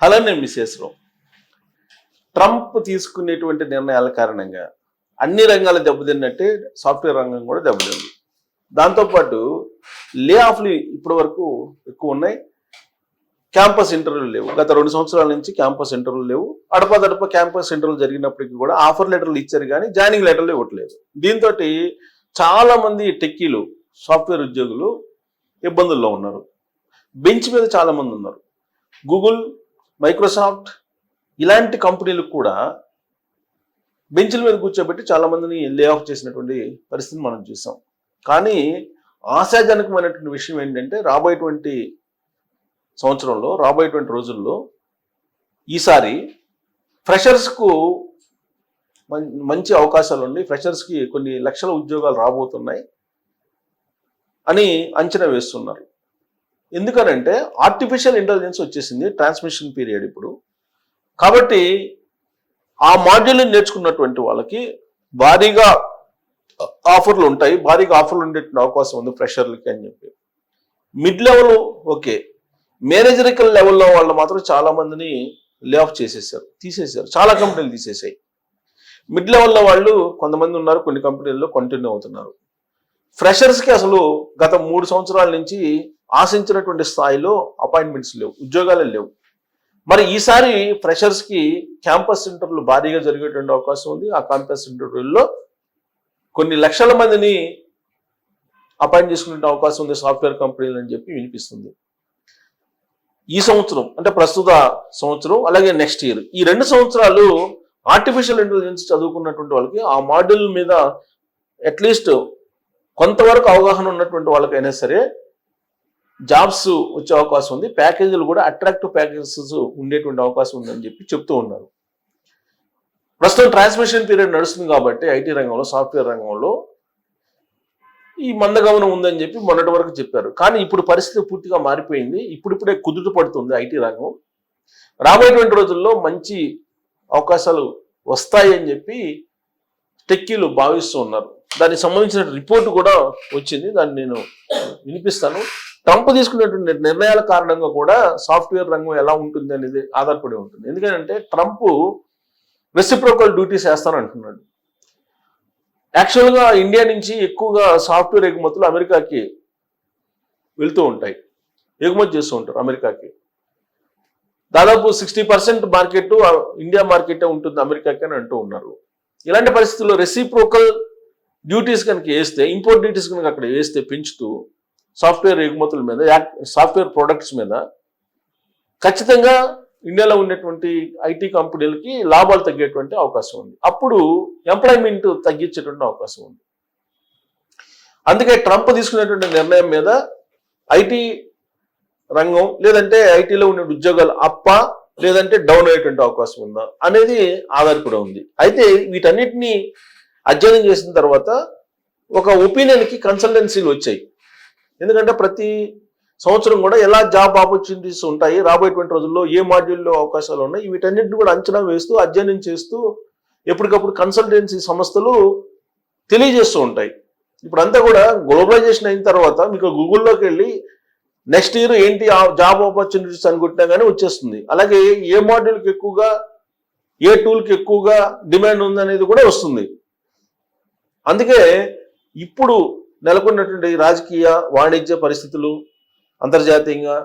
అలానే మిస్సెస్రావు ట్రంప్ తీసుకునేటువంటి నిర్ణయాల కారణంగా అన్ని రంగాలు దెబ్బతిన్నట్టే సాఫ్ట్వేర్ రంగం కూడా దెబ్బతింది. దాంతోపాటు లే ఆఫ్లు ఇప్పటి వరకు ఎక్కువ ఉన్నాయి. క్యాంపస్ ఇంటర్వ్యూలు లేవు. గత రెండు సంవత్సరాల నుంచి క్యాంపస్ ఇంటర్వ్యూలు లేవు. అడపదడప క్యాంపస్ ఇంటర్వ్యూలు జరిగినప్పటికీ కూడా ఆఫర్ లెటర్లు ఇచ్చారు కానీ జాయినింగ్ లెటర్లు ఇవ్వట్లేదు. దీంతో చాలా మంది టెక్కీలు సాఫ్ట్వేర్ ఉద్యోగులు ఇబ్బందుల్లో ఉన్నారు. బెంచ్ మీద చాలా మంది ఉన్నారు. గూగుల్ మైక్రోసాఫ్ట్ ఇలాంటి కంపెనీలకు కూడా బెంచ్ల మీద కూర్చోబెట్టి చాలామందిని లే ఆఫ్ చేసినటువంటి పరిస్థితిని మనం చూసాం. కానీ ఆశాజనకమైనటువంటి విషయం ఏంటంటే రాబోయేటువంటి సంవత్సరంలో రాబోయేటువంటి రోజుల్లో ఈసారి ఫ్రెషర్స్కు మం- మంచి అవకాశాలు ఉండి ఫ్రెషర్స్కి కొన్ని లక్షల ఉద్యోగాలు రాబోతున్నాయి అని అంచనా వేస్తున్నారు. ఎందుకనంటే ఆర్టిఫిషియల్ ఇంటెలిజెన్స్ వచ్చేసింది ట్రాన్స్మిషన్ పీరియడ్ ఇప్పుడు. కాబట్టి ఆ మాడ్యూల్ని నేర్చుకున్నటువంటి వాళ్ళకి భారీగా ఆఫర్లు ఉంటాయి. భారీగా ఆఫర్లు ఉండే అవకాశం ఉంది ఫ్రెషర్లకి అని చెప్పి. Mid level okay. మేనేజరికల్ లెవెల్లో వాళ్ళు మాత్రం చాలా మందిని లే ఆఫ్ చేసేసారు తీసేశారు చాలా కంపెనీలు తీసేసాయి. మిడ్ లెవెల్లో వాళ్ళు కొంతమంది ఉన్నారు కొన్ని కంపెనీల్లో కంటిన్యూ అవుతున్నారు. ఫ్రెషర్స్కి అసలు గత మూడు సంవత్సరాల నుంచి ఆశించినటువంటి స్థాయిలో అపాయింట్మెంట్స్ లేవు ఉద్యోగాలు లేవు. మరి ఈసారి ఫ్రెషర్స్కి క్యాంపస్ ఇంటర్వ్యూలు భారీగా జరిగేటువంటి అవకాశం ఉంది. ఆ క్యాంపస్ ఇంటర్వ్యూల్లో కొన్ని లక్షల మందిని అపాయింట్ చేసుకునే అవకాశం ఉంది సాఫ్ట్వేర్ కంపెనీలు అని చెప్పి వినిపిస్తుంది. ఈ సంవత్సరం అంటే ప్రస్తుత సంవత్సరం అలాగే నెక్స్ట్ ఇయర్ ఈ రెండు సంవత్సరాలు ఆర్టిఫిషియల్ ఇంటెలిజెన్స్ చదువుకున్నటువంటి వాళ్ళకి ఆ మాడ్యూల్ మీద అట్లీస్ట్ కొంతవరకు అవగాహన ఉన్నటువంటి వాళ్ళకైనా సరే జాబ్స్ వచ్చే అవకాశం ఉంది. ప్యాకేజీలు కూడా అట్రాక్టివ్ ప్యాకేజెస్ ఉండేటువంటి అవకాశం ఉందని చెప్పి చెప్తూ ఉన్నారు. ప్రస్తుతం ట్రాన్స్మిషన్ పీరియడ్ నడుస్తుంది కాబట్టి ఐటీ రంగంలో సాఫ్ట్వేర్ రంగంలో ఈ మందగమనం ఉందని చెప్పి మొన్నటి వరకు చెప్పారు. కానీ ఇప్పుడు పరిస్థితి పూర్తిగా మారిపోయింది. ఇప్పుడిప్పుడే కుదుట పడుతుంది ఐటీ రంగం. రాబోయేటువంటి రోజుల్లో మంచి అవకాశాలు వస్తాయి అని చెప్పి టెక్కీలు భావిస్తూ ఉన్నారు. దానికి సంబంధించిన రిపోర్ట్ కూడా వచ్చింది. దాన్ని నేను వినిపిస్తాను. ట్రంప్ తీసుకున్నటువంటి నిర్ణయాల కారణంగా కూడా సాఫ్ట్వేర్ రంగం ఎలా ఉంటుంది అనేది ఆధారపడి ఉంటుంది. ఎందుకంటే ట్రంప్ రెసిప్రోకల్ డ్యూటీస్ వేస్తానంటున్నాడు యాక్చువల్గా ఇండియా నుంచి ఎక్కువగా సాఫ్ట్వేర్ ఎగుమతులు అమెరికాకి వెళ్తూ ఉంటాయి. ఎగుమతి చేస్తూ ఉంటారు అమెరికాకి. దాదాపు సిక్స్టీ పర్సెంట్ మార్కెట్ ఇండియా మార్కెటే ఉంటుంది అమెరికాకి అని అంటూ ఉన్నారు. ఇలాంటి పరిస్థితుల్లో రెసిప్రోకల్ డ్యూటీస్ కనుక వేస్తే ఇంపోర్ట్ డ్యూటీస్ కనుక అక్కడ వేస్తే పెంచుతూ సాఫ్ట్వేర్ ఎగుమతుల మీద సాఫ్ట్వేర్ ప్రొడక్ట్స్ మీద ఖచ్చితంగా ఇండియాలో ఉన్నటువంటి ఐటీ కంపెనీలకి లాభాలు తగ్గేటువంటి అవకాశం ఉంది. అప్పుడు ఎంప్లాయ్మెంట్ తగ్గించేటువంటి అవకాశం ఉంది. అందుకే ట్రంప్ తీసుకునేటువంటి నిర్ణయం మీద ఐటీ రంగం లేదంటే ఐటీలో ఉన్న ఉద్యోగాలు అప్ప లేదంటే డౌన్ అయ్యేటువంటి అవకాశం ఉందా అనేది ఆధారపడి ఉంది. అయితే వీటన్నిటిని అధ్యయనం చేసిన తర్వాత ఒక ఒపీనియన్కి కన్సల్టెన్సీలు వచ్చాయి. ఎందుకంటే ప్రతి సంవత్సరం కూడా ఎలా జాబ్ ఆపర్చునిటీస్ ఉంటాయి రాబోయేటువంటి రోజుల్లో ఏ మాడ్యూల్లో అవకాశాలు ఉన్నాయి వీటన్నిటిని కూడా అంచనా వేస్తూ అధ్యయనం చేస్తూ ఎప్పటికప్పుడు కన్సల్టెన్సీ సంస్థలు తెలియజేస్తూ ఉంటాయి. ఇప్పుడు అంతా కూడా గ్లోబలైజేషన్ అయిన తర్వాత మీకు గూగుల్లోకి వెళ్ళి నెక్స్ట్ ఇయర్ ఏంటి జాబ్ ఆపర్చునిటీస్ అనుకుంటున్నా కానీ వచ్చేస్తుంది. అలాగే ఏ మాడ్యూల్కి ఎక్కువగా ఏ టూల్కి ఎక్కువగా డిమాండ్ ఉందనేది కూడా వస్తుంది. అందుకే ఇప్పుడు నెలకొన్నటువంటి రాజకీయ వాణిజ్య పరిస్థితులు అంతర్జాతీయంగా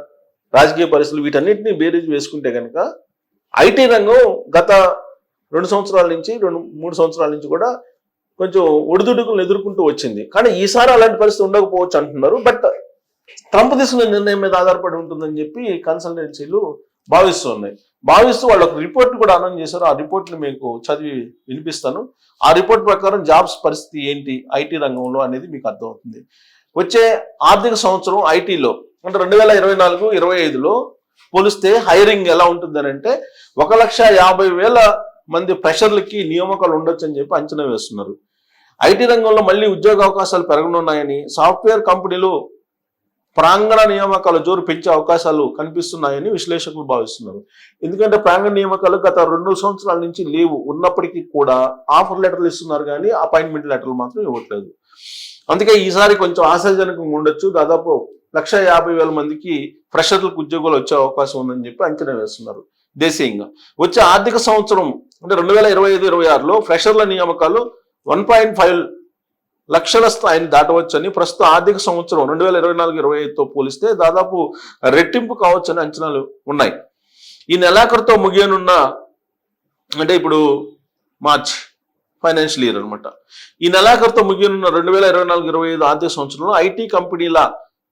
రాజకీయ పరిస్థితులు వీటన్నిటిని బేరీజ్ వేసుకుంటే కనుక ఐటీ రంగం గత రెండు సంవత్సరాల నుంచి రెండు మూడు సంవత్సరాల నుంచి కూడా కొంచెం ఒడిదుడుకులను ఎదుర్కొంటూ వచ్చింది. కానీ ఈసారి అలాంటి పరిస్థితి ఉండకపోవచ్చు అంటున్నారు. బట్ ట్రంప్ తీసుకున్న నిర్ణయం మీద ఆధారపడి ఉంటుందని చెప్పి కన్సల్టెన్సీలు భావిస్తున్నాయి భావిస్తూ వాళ్ళు ఒక రిపోర్ట్ కూడా అనౌన్స్ చేశారు. ఆ రిపోర్ట్ని మీకు చదివి వినిపిస్తాను. ఆ రిపోర్ట్ ప్రకారం జాబ్స్ పరిస్థితి ఏంటి? ఐటీ రంగంలో అనేది మీకు అర్థమవుతుంది. వచ్చే ఆర్థిక సంవత్సరం ఐటీలో అంటే రెండు వేల ఇరవై నాలుగు ఇరవై ఐదులో పోలిస్తే హైరింగ్ ఎలా ఉంటుందని అంటే ఒక లక్ష యాభై వేల మంది ప్రెషర్లకి నియామకాలు ఉండొచ్చు అని చెప్పి అంచనా వేస్తున్నారు. ఐటీ రంగంలో మళ్ళీ ఉద్యోగ అవకాశాలు పెరగనున్నాయని సాఫ్ట్వేర్ కంపెనీలు ప్రాంగణ నియామకాల జోరు పెంచే అవకాశాలు కనిపిస్తున్నాయని విశ్లేషకులు భావిస్తున్నారు. ఎందుకంటే ప్రాంగణ నియామకాలు గత రెండు సంవత్సరాల నుంచి లేవు. ఉన్నప్పటికీ కూడా ఆఫర్ లెటర్లు ఇస్తున్నారు కానీ అపాయింట్మెంట్ లెటర్లు మాత్రం ఇవ్వట్లేదు. అందుకే ఈసారి కొంచెం ఆశాజనకంగా ఉండొచ్చు. దాదాపు లక్ష యాభై వేల మందికి ఫ్రెషర్లకు ఉద్యోగాలు వచ్చే అవకాశం ఉందని చెప్పి అంచనా వేస్తున్నారు దేశీయంగా. వచ్చే ఆర్థిక సంవత్సరం అంటే రెండు వేల ఇరవై ఐదు ఇరవై ఆరులో ఫ్రెషర్ల నియామకాలు వన్ పాయింట్ ఫైవ్ లక్షల స్థాయిని దాటవచ్చని ప్రస్తుత ఆర్థిక సంవత్సరం రెండు వేల ఇరవై నాలుగు ఇరవై ఐదుతో పోలిస్తే దాదాపు రెట్టింపు కావచ్చని అంచనాలు ఉన్నాయి. ఈ నెలాఖరుతో ముగియనున్న అంటే ఇప్పుడు మార్చ్ ఫైనాన్షియల్ ఇయర్ అనమాట ఈ నెలాఖరుతో ముగియనున్న రెండు వేల ఇరవై నాలుగు ఇరవై ఐదు ఆర్థిక సంవత్సరంలో ఐటీ కంపెనీల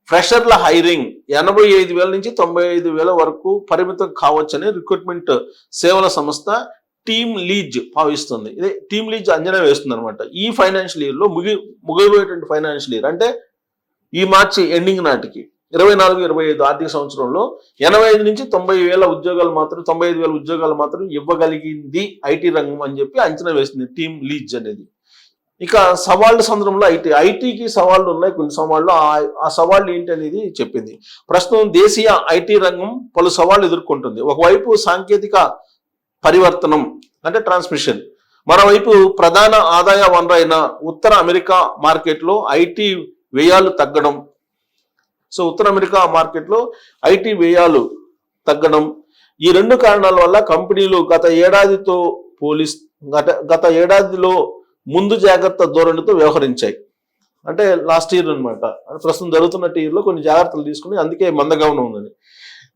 ఫ్రెషర్ల హైరింగ్ ఎనభై ఐదు వేల నుంచి తొంభై ఐదు వేల వరకు పరిమితం కావచ్చని రిక్రూట్మెంట్ సేవల సంస్థ టీమ్ లీజ్ భావిస్తుంది. ఇదే టీమ్ లీజ్ అంజనా వేస్తుంది అనమాట ఈ ఫైనాన్షియల్ ఇయర్లో ముగి ముగిపోయేటువంటి ఫైనాన్షియల్ ఇయర్ అంటే ఈ మార్చి ఎండింగ్ నాటికి ఇరవై నాలుగు ఇరవై ఐదు ఆర్థిక సంవత్సరంలో ఎనభై ఐదు నుంచి తొంభై వేల ఉద్యోగాలు మాత్రం తొంభై ఐదు వేల ఉద్యోగాలు మాత్రం ఇవ్వగలిగింది ఐటీ రంగం అని చెప్పి అంచనా వేసింది టీమ్ లీజ్ అనేది. ఇక సవాళ్ళ సందర్భంలో ఐటీ ఐటీకి సవాళ్ళు ఉన్నాయి కొన్ని సవాళ్ళు ఆ- ఆ సవాళ్ళు ఏంటి అనేది చెప్పింది. ప్రస్తుతం దేశీయ ఐటీ రంగం పలు సవాళ్ళు ఎదుర్కొంటుంది. ఒకవైపు సాంకేతిక పరివర్తనం అంటే ట్రాన్స్మిషన్ మరోవైపు ప్రధాన ఆదాయ వనరైన ఉత్తర అమెరికా మార్కెట్లో ఐటీ వ్యయాలు తగ్గడం. సో ఉత్తర అమెరికా మార్కెట్లో ఐటీ వ్యయాలు తగ్గడం. ఈ రెండు కారణాల వల్ల కంపెనీలు గత ఏడాదితో పోలిస్ గత గత ఏడాదిలో ముందు జాగ్రత్త ధోరణితో వ్యవహరించాయి. అంటే లాస్ట్ ఇయర్ అనమాట ప్రస్తుతం జరుగుతున్న ఇయర్లో కొన్ని జాగ్రత్తలు తీసుకుని అందుకే మందగమనం ఉందని.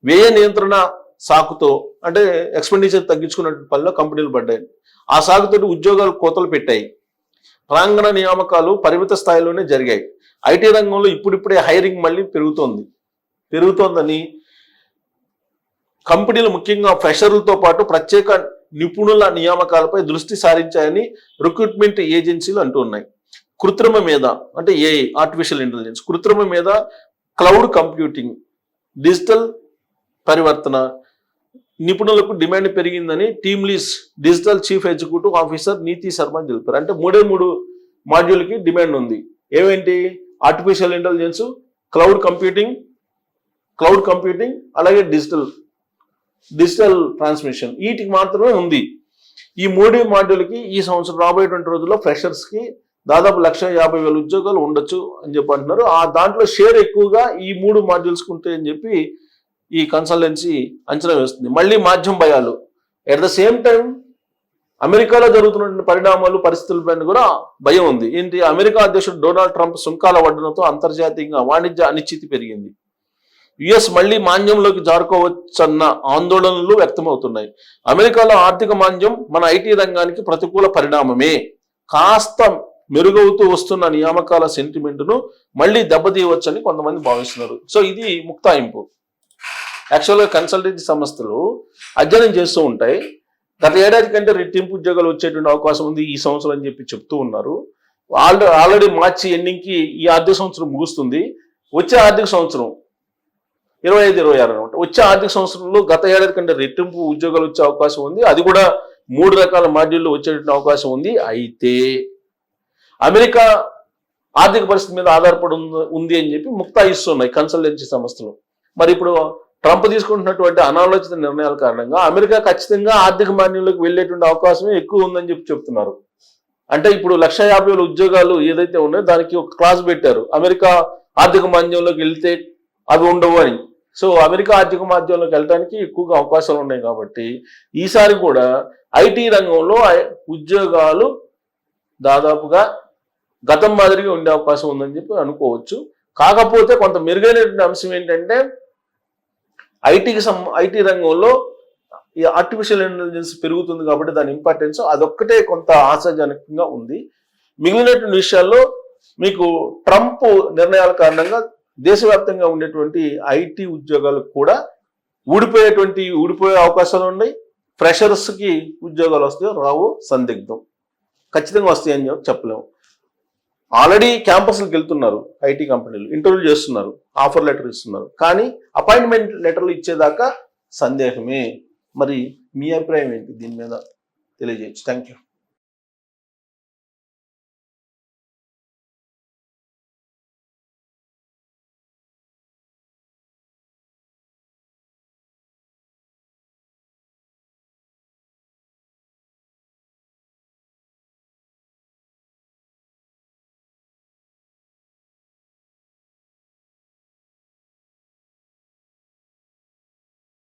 వ్యయ నియంత్రణ సాకుతో అంటే ఎక్స్పెండిచర్ తగ్గించుకున్నటువంటి పనిలో కంపెనీలు పడ్డాయి. ఆ సాకుతోటి ఉద్యోగాలు కోతలు పెట్టాయి. ప్రాంగణ నియామకాలు పరిమిత స్థాయిలోనే జరిగాయి. ఐటీ రంగంలో ఇప్పుడిప్పుడే హైరింగ్ మళ్ళీ పెరుగుతోంది. పెరుగుతోందని కంపెనీలు ముఖ్యంగా ఫ్రెషర్లతో పాటు ప్రత్యేక నిపుణుల నియామకాలపై దృష్టి సారించాయని రిక్రూట్మెంట్ ఏజెన్సీలు అంటున్నాయి కృత్రిమ మీద అంటే ఏ ఆర్టిఫిషియల్ ఇంటెలిజెన్స్ కృత్రిమ మీద క్లౌడ్ కంప్యూటింగ్ డిజిటల్ పరివర్తన నిపుణులకు డిమాండ్ పెరిగిందని team lease digital chief executive officer Neeti Sharma తెలిపారు. అంటే మూడే మూడు మాడ్యూల్కి డిమాండ్ ఉంది. ఏమేంటి artificial intelligence cloud computing cloud computing అలాగే డిజిటల్ డిజిటల్ ట్రాన్స్మిషన్ వీటికి మాత్రమే ఉంది. ఈ మూడు మాడ్యూల్కి ఈ సంవత్సరం రాబోయేటువంటి రోజుల్లో ఫ్రెషర్స్కి దాదాపు లక్ష యాభై వేల ఉద్యోగాలు ఉండొచ్చు అని చెప్పి అంటున్నారు. ఆ దాంట్లో షేర్ ఎక్కువగా ఈ మూడు మాడ్యూల్స్కి ఉంటాయని అని చెప్పి ఈ కన్సల్టెన్సీ అంచనా వేస్తుంది. మళ్ళీ మాధ్యమ భయాలు. ఎట్ ద సేమ్ టైం అమెరికాలో జరుగుతున్న పరిణామాలు పరిస్థితులపైన కూడా భయం ఉంది. ఏంటి? అమెరికా అధ్యక్షుడు డొనాల్డ్ ట్రంప్ సుంకాల వడ్డనతో అంతర్జాతీయంగా వాణిజ్య అనిశ్చితి పెరిగింది. యుఎస్ మళ్ళీ మాంద్యంలోకి జారుకోవచ్చన్న ఆందోళనలు వ్యక్తమవుతున్నాయి. అమెరికాలో ఆర్థిక మాంద్యం మన ఐటీ రంగానికి ప్రతికూల పరిణామమే. కాస్త మెరుగవుతూ వస్తున్న నియామకాల సెంటిమెంట్ను మళ్ళీ దెబ్బతీయవచ్చని కొంతమంది భావిస్తున్నారు. సో ఇది ముక్తాయింపు. యాక్చువల్గా కన్సల్టెన్సీ సంస్థలు అధ్యయనం చేస్తూ ఉంటాయి. గత ఏడాది కంటే రెట్టింపు ఉద్యోగాలు వచ్చేటువంటి అవకాశం ఉంది ఈ సంవత్సరం అని చెప్పి చెప్తూ ఉన్నారు. ఆల్రెడీ ఆల్రెడీ మార్చి ఎండింగ్కి ఈ ఆర్థిక సంవత్సరం ముగుస్తుంది. వచ్చే ఆర్థిక సంవత్సరం ఇరవై ఐదు ఇరవై ఆరు అనమాట. వచ్చే ఆర్థిక సంవత్సరంలో గత ఏడాది కంటే రెట్టింపు ఉద్యోగాలు వచ్చే అవకాశం ఉంది. అది కూడా మూడు రకాల మాడ్యూల్లో వచ్చేటువంటి అవకాశం ఉంది. అయితే అమెరికా ఆర్థిక పరిస్థితి మీద ఆధారపడి ఉంది- అని చెప్పి ముక్తాయిస్తున్నాయి కన్సల్టెన్సీ సంస్థలు. మరి ఇప్పుడు ట్రంప్ తీసుకుంటున్నటువంటి అనాలోచిత నిర్ణయాల కారణంగా అమెరికా ఖచ్చితంగా ఆర్థిక మాన్యంలోకి వెళ్ళేటువంటి అవకాశమే ఎక్కువ ఉందని చెప్పి చెప్తున్నారు. అంటే ఇప్పుడు లక్ష యాభై వేల ఉద్యోగాలు ఏదైతే ఉన్నాయో దానికి ఒక క్లాస్ పెట్టారు. అమెరికా ఆర్థిక మాంద్యంలోకి వెళ్తే అవి ఉండవు అని. సో అమెరికా ఆర్థిక మాధ్యంలోకి వెళ్ళడానికి ఎక్కువగా అవకాశాలు ఉన్నాయి కాబట్టి ఈసారి కూడా ఐటీ రంగంలో ఉద్యోగాలు దాదాపుగా గతం మాదిరిగా ఉండే అవకాశం ఉందని చెప్పి అనుకోవచ్చు. కాకపోతే కొంత మెరుగైనటువంటి అంశం ఏంటంటే ఐటీకి సం ఐటీ రంగంలో ఈ ఆర్టిఫిషియల్ ఇంటెలిజెన్స్ పెరుగుతుంది కాబట్టి దాని ఇంపార్టెన్స్ అదొక్కటే కొంత ఆశాజనకంగా ఉంది. మిగిలినటువంటి విషయాల్లో మీకు ట్రంప్ నిర్ణయాల కారణంగా దేశవ్యాప్తంగా ఉండేటువంటి ఐటీ ఉద్యోగాలు కూడా ఊడిపోయేటువంటి ఊడిపోయే అవకాశాలు ఉన్నాయి. ఫ్రెషర్స్కి ఉద్యోగాలు వస్తాయో రావో సందిగ్ధం. ఖచ్చితంగా వస్తాయని చెప్పలేము. ఆల్రెడీ క్యాంపస్లకు వెళ్తున్నారు ఐటీ కంపెనీలు ఇంటర్వ్యూ చేస్తున్నారు ఆఫర్ లెటర్ ఇస్తున్నారు. కానీ అపాయింట్మెంట్ లెటర్లు ఇచ్చేదాకా సందేహమే. మరి మీ అభిప్రాయం ఏంటి? దీని మీద తెలియజేయచ్చు. Thank you